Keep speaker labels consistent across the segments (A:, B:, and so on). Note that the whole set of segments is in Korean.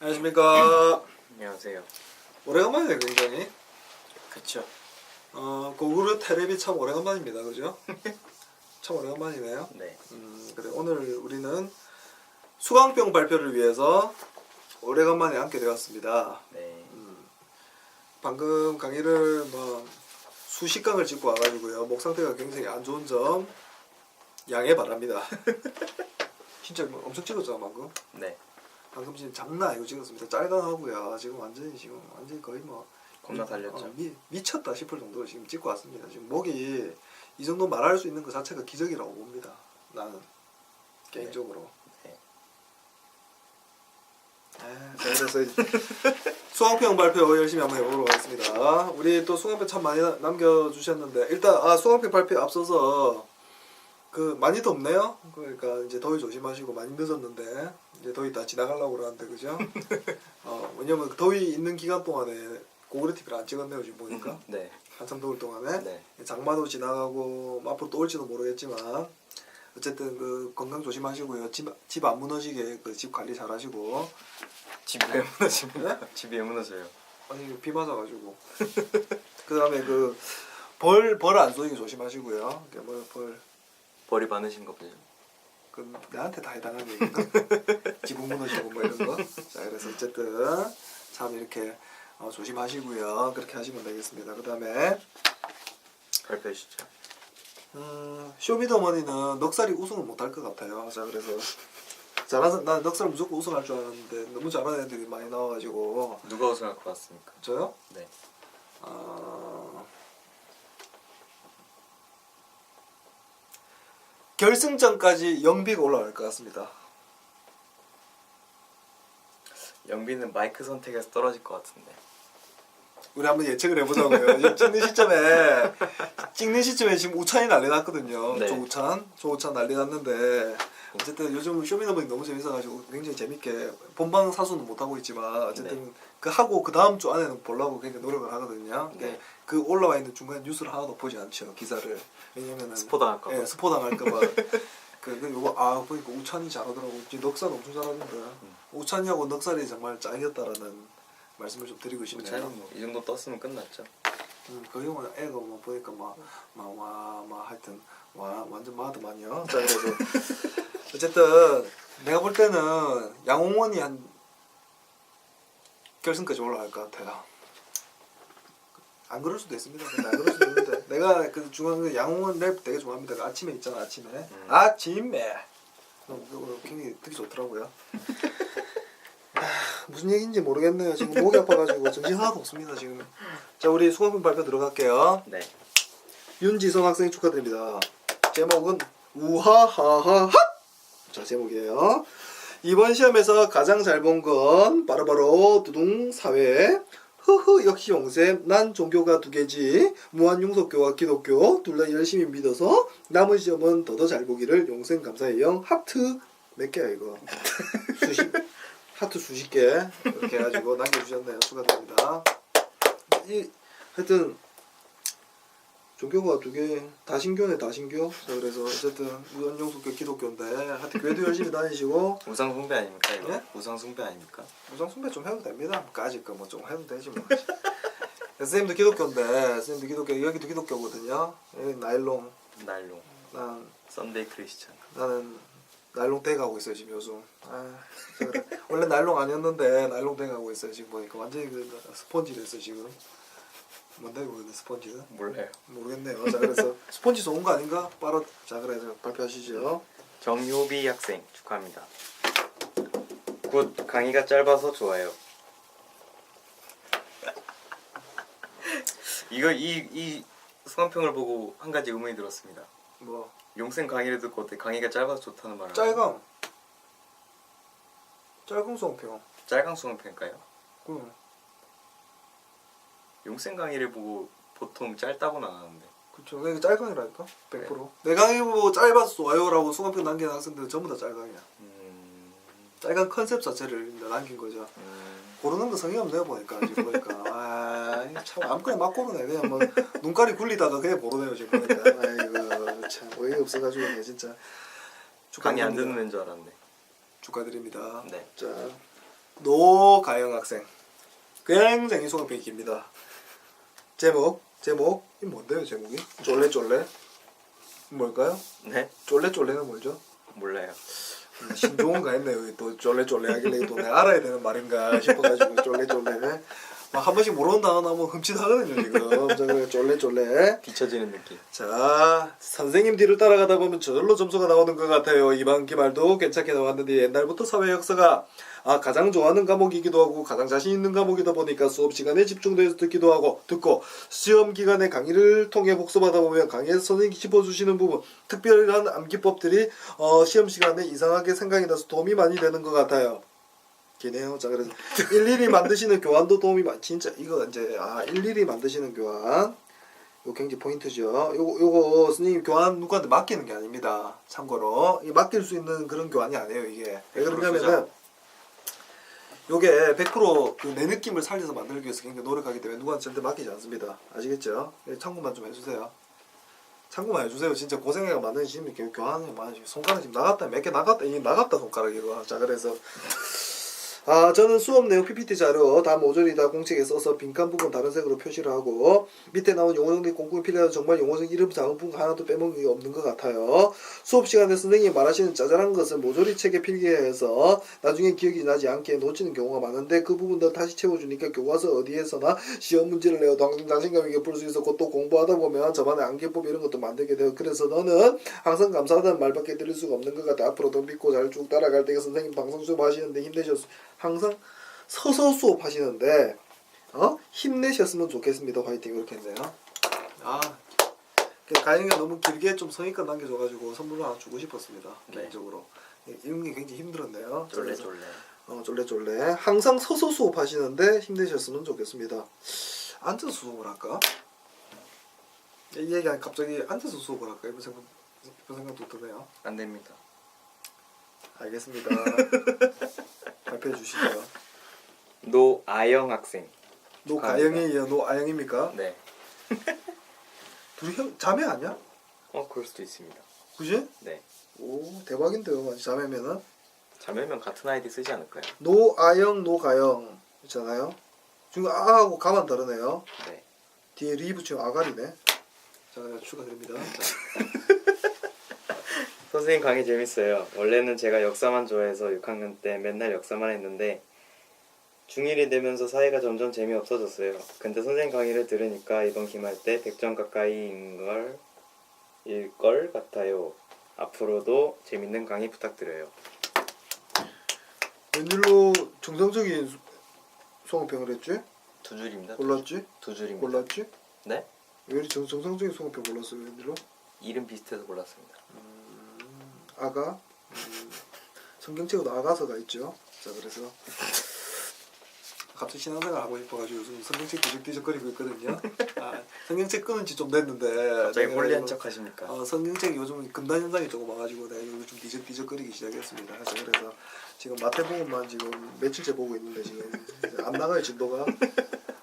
A: 안녕하십니까.
B: 안녕하세요.
A: 오래간만이네 굉장히.
B: 그쵸.
A: 어 고구려 테레비 참 오래간만입니다, 그죠? 참 오래간만이네요.
B: 네.
A: 음 그래 오늘 우리는 수강병 발표를 위해서 오래간만에 함께 되었습니다.
B: 네.
A: 방금 강의를 뭐 수십 강을 찍고 와가지고요 목 상태가 굉장히 안 좋은 점 양해 바랍니다. 진짜 뭐 엄청 찍었잖아 방금.
B: 네.
A: 지금 장난 아니고 찍었습니다. 짤강하고요. 지금 완전히 지금 완전히 거의 뭐
B: 겁나 달렸죠.
A: 어, 미, 미쳤다 싶을 정도로 지금 찍고 왔습니다. 지금 목이 이 정도 말할 수 있는 것 자체가 기적이라고 봅니다. 나는 개인적으로.
B: 네.
A: 아, 자, 그래서 이제 수강평 발표 열심히 한번 해보도록 하겠습니다. 우리 또 수강평 참 많이 나- 남겨주셨는데 일단 아 수강평 발표 앞서서 그 많이 덥네요. 그러니까 이제 더위 조심하시고 많이 늦었는데 이제 더위 다 지나가려고 그러는데 그죠? 어 왜냐면 더위 있는 기간 동안에 고구려 TV를 안 찍었네요 지금 보니까
B: 네.
A: 한참 더울 동안에
B: 네.
A: 장마도 지나가고 뭐 앞으로 또 올지도 모르겠지만 어쨌든 그 건강 조심하시고요. 집집안 무너지게 그 집 관리 잘하시고
B: 집이 왜 무너집니까?
A: 네?
B: 집이 왜 무너져요?
A: 아니 비 맞아가지고 그다음에 그 벌 벌 안 쏘이게 조심하시고요. 뭐벌
B: 벌이 많으신 거 보죠.
A: 그 나한테 다 해당하는 얘기인가? 지붕 무너지고 뭐 이런 거. 자 그래서 어쨌든 참 이렇게 어, 조심하시고요. 그렇게 하시면 되겠습니다. 그 다음에
B: 발표해 주시죠.
A: 음, 쇼미더머니는 넉살이 우승을 못할 것 같아요. 자 그래서 잘하는 난 넉살 무조건 우승할 줄 알았는데 너무 잘하는 애들이 많이 나와가지고
B: 누가 우승할 것 같습니까?
A: 저요?
B: 네.
A: 어... 결승전까지 영비가 올라갈 것 같습니다.
B: 영빈은 마이크 선택에서 떨어질 것 같은데.
A: 우리 한번 예측을 해보자고요. 찍는 시점에 찍는 시점에 지금 우찬이 난리 났거든요.
B: 네.
A: 조우찬, 조우찬 난리 났는데 어쨌든 요즘 쇼미더머니 너무 재밌어가지고 굉장히 재밌게 본방 사수는 못 하고 있지만 어쨌든
B: 네.
A: 그 하고 그 다음 주 안에는 보려고 굉장히 노력을 하거든요.
B: 네.
A: 그 올라와 있는 중간 뉴스를 하나도 보지 않죠 기사를 왜냐면은
B: 스포 당할까 봐.
A: 예, 스포 당할까봐. 그, 그 요거 아 보니까 우찬이 잘하더라고. 넉살 엄청 잘하던데.
B: 음.
A: 우찬이하고 넉살이 정말 짱이었다라는 말씀을 좀 드리고 싶네요.
B: 차는 뭐이 정도 떴으면 끝났죠.
A: 음, 그 형은 애가 뭐 보니까 막막와막 하여튼 와 완전 마더만요. 자 그래서 어쨌든 내가 볼 때는 양홍원이 한 결승까지 올라갈 것 같아요. 안 그럴 수도 있습니다. 근데 안 그럴 수도 있는데 내가 그게 양홍원 랩 되게 좋아합니다. 그 아침에 있잖아 아침에
B: 음.
A: 아침에 어, 그거 굉장히 듣기 좋더라고요. 아, 무슨 얘기인지 모르겠네요. 지금 목이 아파가지고 정신 하나도 없습니다 지금. 자 우리 수강평 발표 들어갈게요.
B: 네.
A: 윤지성 학생 축하드립니다. 제목은 우하하하하. 자 제목이에요. 이번 시험에서 가장 잘 본 건 바로바로 두둥 사회. 흐흐 역시 용쌤 난 종교가 두 개지. 무한용석교와 기독교 둘 다 열심히 믿어서 남은 시험은 더더 잘 보기를 용쌤 감사해요 하트. 몇 개야 이거? 수십. 하트 수십 개. 이렇게 해가지고 남겨주셨네요. 이 하여튼 종교가 두 개 다신교네 다신교 자 그래서 어쨌든 무한용석교 기독교인데 하여튼 교회도 열심히 다니시고
B: 우상 숭배 아닙니까 이거?
A: 예?
B: 우상 숭배 아닙니까?
A: 무상 숭배 좀 해도 됩니다. 까짓 거뭐 좀 해도 되지 뭐. 선생님도 기독교인데 선생님도 기독교 여기도 기독교거든요. 여기 나일롱
B: 날롱.
A: 난
B: 썬데이 크리스천.
A: 나는 나일롱 대 가고 있어요 지금 요즘. 아. 원래 나일롱 아니었는데 나일롱 대 가고 있어요 지금 보니까 완전히 그 스펀지 됐어 지금. 뭔데 그거 스펀지는?
B: 몰라요.
A: 모르겠네요. 자 그래서 스펀지 좋은 거 아닌가? 빠르. 자 그래서 발표하시죠.
B: 정효비 학생 축하합니다. 굿 강의가 짧아서 좋아요. 이거 이 이 수강평을 보고 한 가지 의문이 들었습니다.
A: 뭐
B: 용생 강의를 듣고 어때 강의가 짧아서 좋다는 말을
A: 짤강. 짤강 수험평.
B: 짧은 수강평일까요?
A: 그럼
B: 용생 강의를 보고 보통 짧다고는 안 하는데
A: 그쵸. 내가 짤강이라니까. 100%. 내 강의 보고 짧아서 좋아요라고 수강평 남기는 학생들은 전부 다 짤강이야.
B: 음,
A: 짤강 컨셉 자체를 이제 남긴 거죠.
B: 음,
A: 고르는 거 성의 없네요 보니까 지금 보니까 아, 참 아무거나 막 고르네 그냥 뭐 눈깔이 굴리다가 그냥 고르네요 지금 보니까 아이고 참 어이가 없어가지고 네, 진짜
B: 강의 안. 듣는 애인 줄 알았는데
A: 축하드립니다.
B: 네.
A: 자 노가영 학생 굉장히 소개평이 깁니다. 제목 제목 이 뭔데요 제목이? 쫄래 쫄래 뭘까요?
B: 네?
A: 쫄래 쫄래는 뭐죠?
B: 몰라요.
A: 신종호가 했네요. 여기 또 쫄래 쫄래 하길래 또 내가 알아야 되는 말인가 싶어가지고 쫄래 쫄래. 막 한 번씩 모르는 단어 나오면 흠칫하거든요 지금. 자 그래 쫄래 쫄래.
B: 비춰지는 느낌.
A: 자 선생님 뒤를 따라가다 보면 저절로 점수가 나오는 것 같아요. 이번 기말도 괜찮게 나왔는데 옛날부터 사회 역사가 아 가장 좋아하는 과목이기도 하고 가장 자신 있는 과목이다 보니까 수업 시간에 집중돼서 듣기도 하고 듣고 시험 기간에 강의를 통해 복습하다 보면 강의에서 선생님이 짚어주시는 부분 특별한 암기법들이 어, 시험 시간에 이상하게 생각이 나서 도움이 많이 되는 것 같아요. 기네요. 자 그래서 일일이 만드시는 교환도 도움이 많. 진짜 이거 이제 아 일일이 만드시는 교환. 이거 굉장히 포인트죠. 요거 요거 선생님 교환 누구한테 맡기는 게 아닙니다. 참고로 이 맡길 수 있는 그런 교환이 아니에요 이게. 왜 그러냐면은 요게 100%내 느낌을 살려서 만들기 위해서 굉장히 노력하기 때문에 누구한테 절대 맡기지 않습니다. 아시겠죠? 예, 참고만 좀 해주세요. 참고만 해주세요. 진짜 고생해가 지금 이렇게 교환이 많으시 손가락 지금 나갔다 몇 개 나갔다 이게 나갔다 손가락 이거. 자 그래서 아, 저는 수업 내용 PPT 자료 다 모조리 다 공책에 써서 빈칸 부분 다른 색으로 표시를 하고 밑에 나온 용어정리 꼼꼼히 필요해서 정말 용어정 이름 작은 부분 하나도 빼먹은 게 없는 것 같아요. 수업 시간에 선생님이 말하시는 짜잘한 것을 모조리 책에 필기해서 나중에 기억이 나지 않게 놓치는 경우가 많은데 그 부분들 다시 채워주니까 교과서 어디에서나 시험 문제를 내어 당- 자신감 있게 풀 수 있었고 또 공부하다 보면 저만의 암기법 이런 것도 만들게 돼요. 그래서 너는 항상 감사하다는 말밖에 드릴 수가 없는 것 같아. 앞으로도 믿고 잘 쭉 따라갈 때가 선생님 방송 수업 하시는데 힘내셨 항상 서서 수업 하시는데 어 힘내셨으면 좋겠습니다. 화이팅 이렇게 했네요. 아 가영이가 너무 길게 좀 성의껏 남겨줘가지고 선물로 하나 주고 싶었습니다.
B: 네.
A: 개인적으로 예, 이런 게 굉장히 힘들었네요.
B: 쫄래
A: 그래서
B: 쫄래.
A: 어, 쫄래 쫄래 항상 서서 수업하시는데 힘내셨으면 좋겠습니다. 앉아서 수업을 할까? 이 얘기가 갑자기 앉아서 수업을 할까 이런 생각 이런 생각도 드네요.
B: 안 됩니다.
A: 알겠습니다. 발표해 주시죠.
B: 노아영 학생.
A: 노가영에 이어 노아영입니까?
B: 네.
A: 둘이 형 자매 아니야?
B: 어 그럴 수도 있습니다.
A: 그지?
B: 네.
A: 오 대박인데요, 완전 자매면은
B: 자매면 같은 아이디 쓰지 않을까요?
A: 노아영 노가영 있잖아요. 지금 아하고 가만 다르네요.
B: 네.
A: 뒤에 리 붙이면 아가리네. 자 축하드립니다. 자.
B: 선생님 강의 재밌어요. 원래는 제가 역사만 좋아해서 6학년 때 맨날 역사만 했는데 중1이 되면서 사이가 점점 재미없어졌어요. 근데 선생님 강의를 들으니까 이번 기말 때 100점 가까이인 걸, 일 걸 같아요. 앞으로도 재밌는 강의 부탁드려요.
A: 웬일로 정상적인 수- 성우평을 했지?
B: 두 줄입니다.
A: 골랐지?
B: 두 줄입니다.
A: 골랐지?
B: 네?
A: 왜 이리 정, 정상적인 성우평 골랐어요 웬일로?
B: 이름 비슷해서 골랐습니다.
A: 아가? 음, 성경책에도 아가서가 있죠. 자 그래서 갑자기 신앙생활 하고 싶어가지고 요즘 성경책 뒤적뒤적거리고 있거든요. 아, 성경책 끊은 지 좀 됐는데
B: 갑자기
A: 내가
B: 홀리한
A: 이거-
B: 척 하십니까?
A: 어, 성경책 요즘 금단 현상이 조금 와가지고 내가 요즘 좀 뒤적뒤적거리기 시작했습니다. 그래서, 그래서 지금 마태복음만 지금 며칠째 보고 있는데 지금 이제 안 나가요 진도가.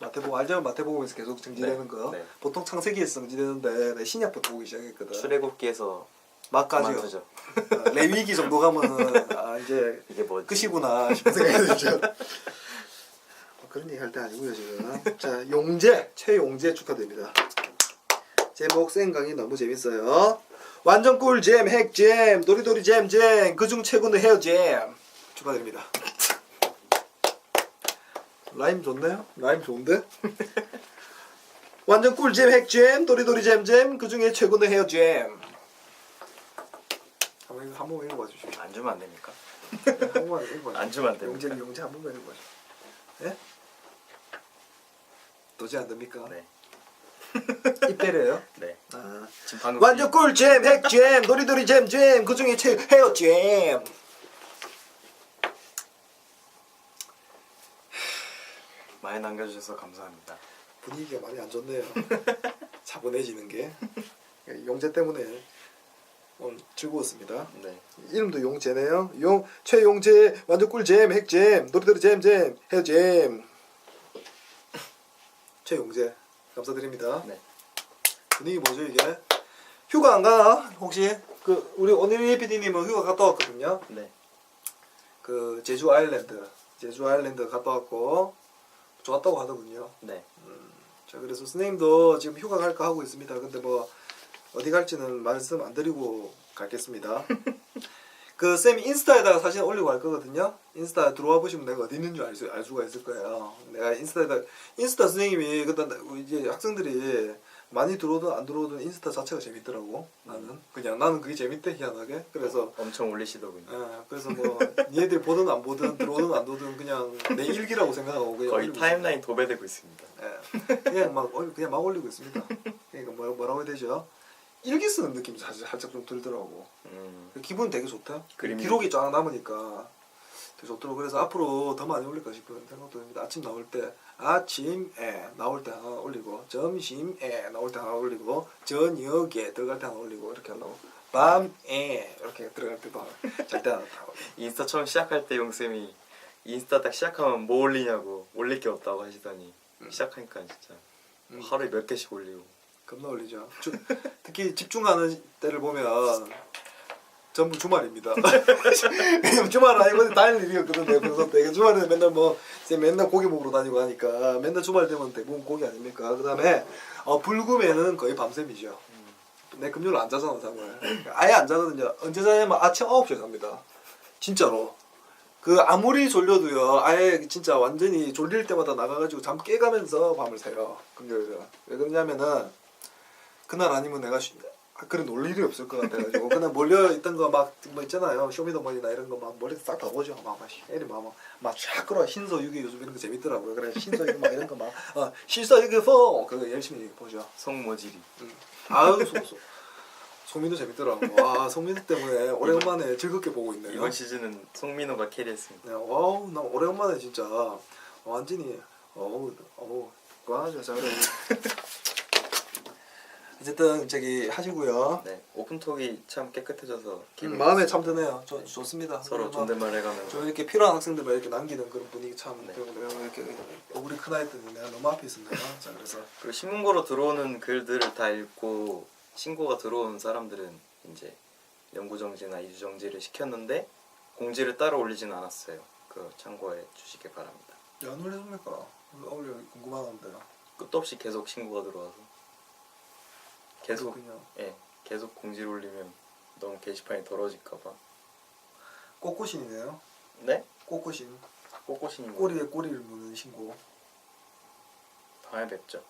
A: 마태복음 알죠? 마태복음에서 계속 정지되는
B: 네,
A: 거.
B: 네.
A: 보통 창세기에서 정지되는데 내가 신약부터 보기 시작했거든.
B: 출애굽기에서
A: 막까지요.
B: 그만두죠.
A: 어, 레위기 정도 가면은 아 이제
B: 이게 뭐지?
A: 끝이구나 싶은 생각이 들죠. 뭐 그런 얘기 할 때 아니고요 지금. 자 용재 최용재 축하드립니다. 제목 생강이 너무 재밌어요. 완전 꿀잼 핵잼 도리도리 잼잼 그중 최고는 헤어잼 축하드립니다. 라임 좋네요. 라임 좋은데? 완전 꿀잼 핵잼 도리도리 잼잼 그중에 최고는 헤어잼. 한번 한번 읽어봐 주십시오.
B: 안 주면 안 됩니까?
A: 한 번만 읽어봐.
B: 안 주면 안 됩니까?
A: 용재 용재 한 번만 읽어봐. 예? 도저히 안 됩니까?
B: 네.
A: 이때래요?
B: 네.
A: 아.
B: 지금 방금
A: 완전 꿀잼 핵잼 도리도리 잼잼 그 중에 최 헤어잼.
B: 많이 남겨주셔서 감사합니다.
A: 분위기가 많이 안 좋네요. 차분해지는 게 용재 때문에 오늘 즐거웠습니다.
B: 네.
A: 이름도 용재네요. 용 최용재 완전 꿀잼 핵잼 도리도리 잼잼 헤어잼. 최용재 감사드립니다.
B: 네.
A: 분위기 뭐죠 이게? 휴가 안 가나? 혹시 그 우리 오늘리 PD님은 휴가 갔다 왔거든요.
B: 네.
A: 그 제주 아일랜드 제주 아일랜드 갔다 왔고 좋았다고 하더군요.
B: 네.
A: 자 그래서 선생님도 지금 휴가 갈까 하고 있습니다. 근데 뭐 어디 갈지는 말씀 안 드리고 가겠습니다. 그 쌤이 인스타에다가 사진 올리고 갈 거거든요. 인스타 들어와 보시면 내가 어디 있는 줄 알 수, 알 수가 있을 거예요. 내가 인스타에다 인스타 선생님이 그다 이제 학생들이 많이 들어오든 안 들어오든 인스타 자체가 재밌더라고. 나는 그냥 나는 그게 재밌대 희한하게. 그래서
B: 엄청 올리시더군요.
A: 예, 그래서 뭐 니네들이 보든 안 보든 들어오든 안 들어오든 그냥 내 일기라고 생각하고 그냥
B: 거의
A: 올리고
B: 타임라인 도배되고 있습니다.
A: 예. 그냥 막 올- 그냥 막 올리고 있습니다. 그러니까 뭐, 뭐라고 해야 되죠? 일기 쓰는 느낌이 사실 살짝 좀 들더라고.
B: 음.
A: 기분 되게 좋다.
B: 그림이-
A: 기록이 쫙 남으니까 되게 좋더라고. 그래서 앞으로 더 많이 올릴까 싶은 생각도 듭니다. 아침 나올 때 아침에 나올 때 하나 올리고 점심에 나올 때 하나 올리고 저녁에 들어갈 때 하나 올리고 이렇게 하려고 밤에 이렇게 들어갈 때도 하나 다 올리고
B: 인스타 처음 시작할 때 용쌤이 인스타 딱 시작하면 뭐 올리냐고 올릴 게 없다고 하시더니
A: 음.
B: 시작하니까 진짜
A: 음.
B: 하루에 몇 개씩 올리고
A: 겁나 올리죠. 주, 특히 집중하는 때를 보면 전부 주말입니다. 주말은 아니고 다른 일이었거든요. 그래서 되게 주말에는 맨날 뭐 이제 맨날 고기 먹으러 다니고 하니까 맨날 주말 되면 대부분 고기 아닙니까? 그다음에 어, 불금에는 거의 밤샘이죠. 내 금요일 안 자잖아 잠을. 아예 안 자거든요. 언제 자냐면 아침 9시에 잡니다. 진짜로. 그 아무리 졸려도요. 아예 진짜 완전히 졸릴 때마다 나가가지고 잠 깨가면서 밤을 새요. 금요일은. 왜 그러냐면은 그날 아니면 내가 쉬, 아, 그래 놀 일이 없을 것 같아가지고. 그냥 몰려 있던 거 막 뭐 있잖아요. 쇼미더머니나 이런 거 막 머리 싹 다 보죠 막막 애리 막막쫙 끌어 신서유기 요즘 이런 거 재밌더라고요. 그래 신서유기 막 이런 거막. 어, 신서유기 포! 그거 열심히 보죠.
B: 송모지리
A: 아유 소, 소, 소민도 재밌더라고. 와 소민도 때문에 오래간만에 즐겁게 보고 있네요.
B: 이번 시즌은 송민호가 캐리했습니다.
A: 네, 와우 나 오래간만에 진짜 완전히 어우 어우 꽝하죠 자 그래 어쨌든 저기 하시고요
B: 네 오픈톡이 참 깨끗해져서
A: 음,
B: 기분이
A: 마음에 참 드네요. 저 좋습니다.
B: 서로
A: 막
B: 존댓말 해가면서
A: 저 이렇게 필요한 학생들만 이렇게 남기는 그런 분위기 참
B: 네.
A: 내가 이렇게 우리 큰 아이 때는 내가 너무 앞에 있었네요. 자 그래서
B: 그리고 신문고로 들어오는 글들을 다 읽고 신고가 들어온 사람들은 이제 연구정지나 이주정지를 시켰는데 공지를 따로 올리진 않았어요. 그 참고해 주시기 바랍니다.
A: 안 올려줍니까? 올려 궁금하던데.
B: 끝도 없이 계속 신고가 들어와서 계속
A: 그냥
B: 예 계속 공지를 올리면 너무 게시판이 더러워질까봐
A: 꼬꼬신이네요.
B: 네
A: 꼬꼬신
B: 꼬꼬신이 뭐
A: 꼬리에 꼬리를 무는 신고.
B: 다음에 뵙죠.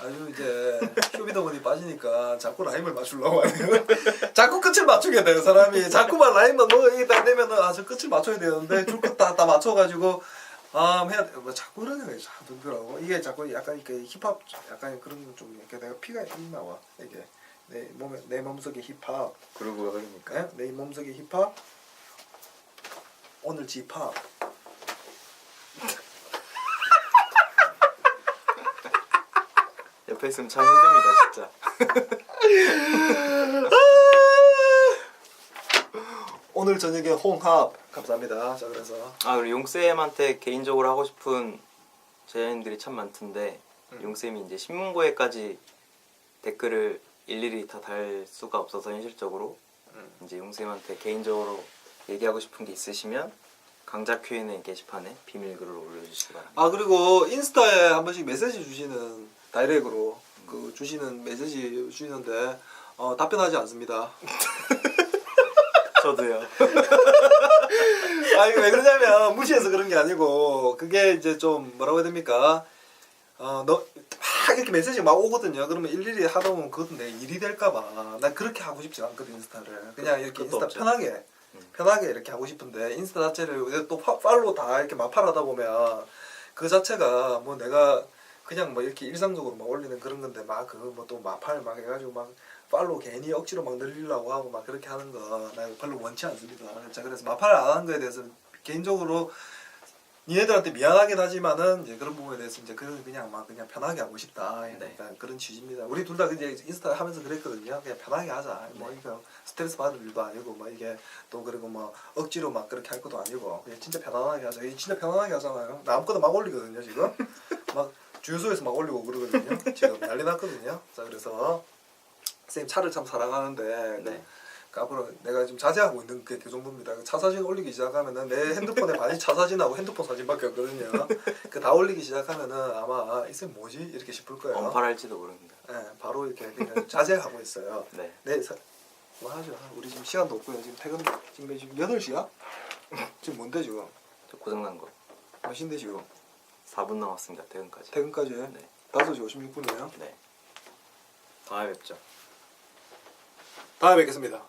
A: 아주 이제 쇼미더머니 빠지니까 자꾸 라임을 맞추려고 하네요. 자꾸 끝을 맞추게 돼요 사람이. 자꾸만 라임만 뭐 이게 딱 되면은 아저 끝을 맞춰야 되는데 줄것다다 맞춰가지고 아 해야 돼. 뭐 자꾸 이런 생각이 자꾸 들더라고. 이게 자꾸 약간 이렇게 힙합 약간 그런 좀 이렇게 내가 피가 힘 나와 이게 내 몸에 내 몸속에 힙합.
B: 그러고 그러니까
A: 예? 내 몸속에 힙합. 오늘 집합.
B: 옆에 있으면 참 힘듭니다 진짜.
A: 오늘 저녁에 홍합 감사합니다. 자 그래서
B: 아 그리고 용쌤한테 개인적으로 하고 싶은 제안들이 참 많던데
A: 음.
B: 용쌤이 이제 신문고에까지 댓글을 일일이 다 달 수가 없어서 현실적으로
A: 음.
B: 이제 용쌤한테 개인적으로 얘기하고 싶은 게 있으시면 강자 Q&A 게시판에 비밀글을 올려주시기 바랍니다.
A: 아 그리고 인스타에 한 번씩 메시지 주시는 다이렉으로 그 주시는 메시지 주시는데 어, 답변하지 않습니다.
B: 저도요.
A: 아니 왜 그러냐면 무시해서 그런 게 아니고 그게 이제 좀 뭐라고 해야 됩니까? 어너막 이렇게 메시지 막 오거든요. 그러면 일일이 하다 보면 그것도 내 일이 될까봐 난 그렇게 하고 싶지 않거든 인스타를. 그냥 이렇게 인스타
B: 없죠.
A: 편하게
B: 음.
A: 편하게 이렇게 하고 싶은데 인스타 자체를 또 파- 팔로우 다 이렇게 마팔하다 보면 그 자체가 뭐 내가 그냥 뭐 이렇게 일상적으로 막 올리는 그런 건데 막 그거 뭐 또 마팔 막 해가지고 막 팔로우 괜히 억지로 막 늘리려고 하고 막 그렇게 하는 거 나 별로 원치 않습니다. 자 그래서 마팔 안 하는 거에 대해서 개인적으로 니네들한테 미안하긴 하지만은 이제 그런 부분에 대해서 이제 그런 그냥 막 그냥 편하게 하고 싶다
B: 네.
A: 그런 취지입니다. 우리 둘 다 이제 인스타 하면서 그랬거든요. 그냥 편하게 하자. 뭐
B: 네.
A: 이거 스트레스 받을 일도 아니고 뭐 이게 또 그리고 뭐 억지로 막 그렇게 할 것도 아니고 그냥 진짜 편안하게 하자. 진짜 편안하게 하잖아요. 나 아무거나 막 올리거든요 지금. 막 주유소에서 막 올리고 그러거든요. 지금 난리 났거든요. 자 그래서 선생님 차를 참 사랑하는데
B: 네.
A: 그 앞으로 내가 지금 자제하고 있는 게그 정도입니다. 차 사진 올리기 시작하면은 내 핸드폰에 많이 차 사진하고 핸드폰 사진밖에 없거든요. 그 다 올리기 시작하면은 아마 이 쌤 뭐지 이렇게 싶을 거예요.
B: 언팔할지도 모릅니다.
A: 예, 바로 이렇게 그냥 자제하고 있어요.
B: 네.
A: 네, 사, 뭐 하죠. 우리 지금 시간도 없고요. 지금 퇴근 지금 지금 8 시야? 지금 뭔데 지금?
B: 저 고장 난 거.
A: 몇 시인데 지금?
B: 4분 남았습니다. 퇴근까지.
A: 퇴근까지
B: 네.
A: 5시 56분이에요.
B: 네. 다음에 뵙죠.
A: 다음에 뵙겠습니다.